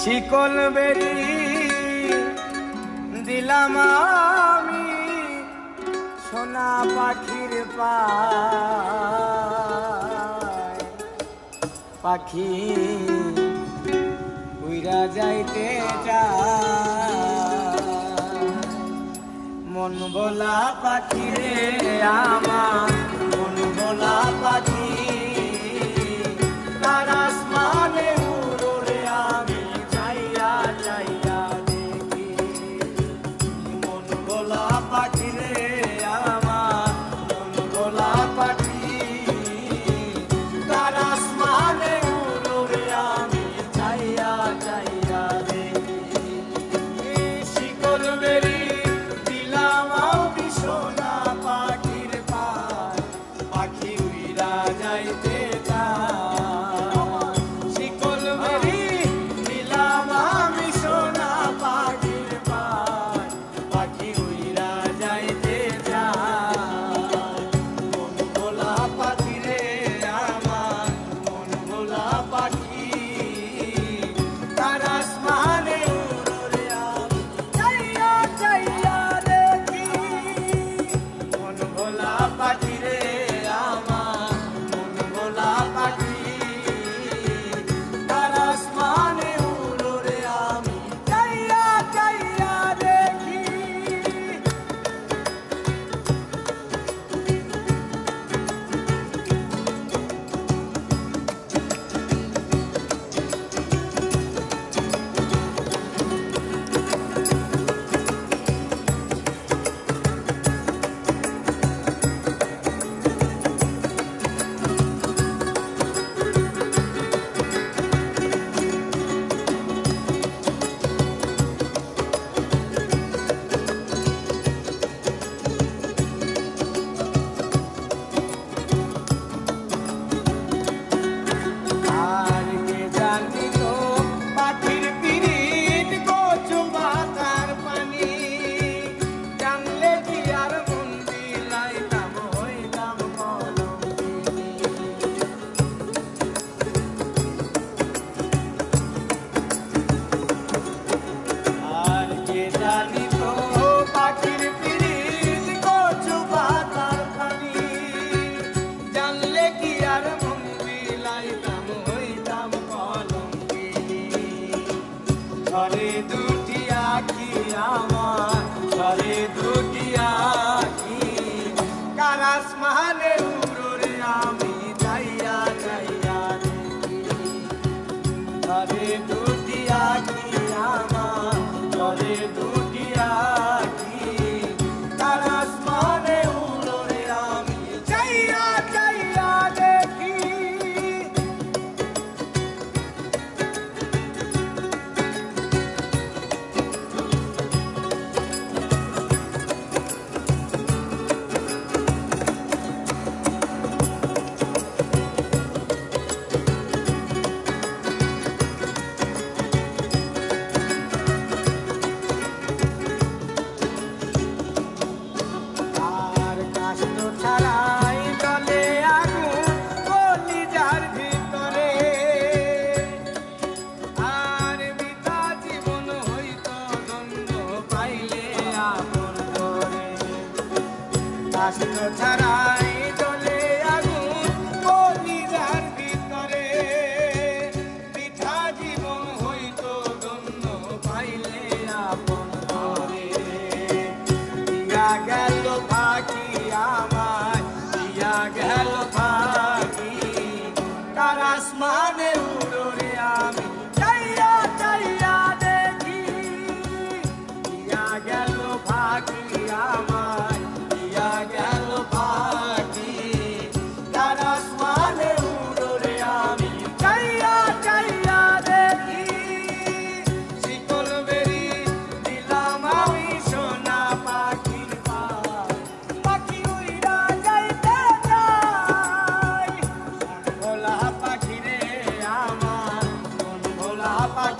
শিকল বেরি দিলাম আমি সোনা পাখির পাখি উইরা যাইতে মন বলা পাখি রে আমার। ঘরে দুটি আঁকি আমার ঘরে দুটি কষ্ট ছাড়াই জলে আগুন ও নিজার ভিতরে। পিঠা জীবন হইত, ধন্য পাইলে আপন করে গেল Thank you.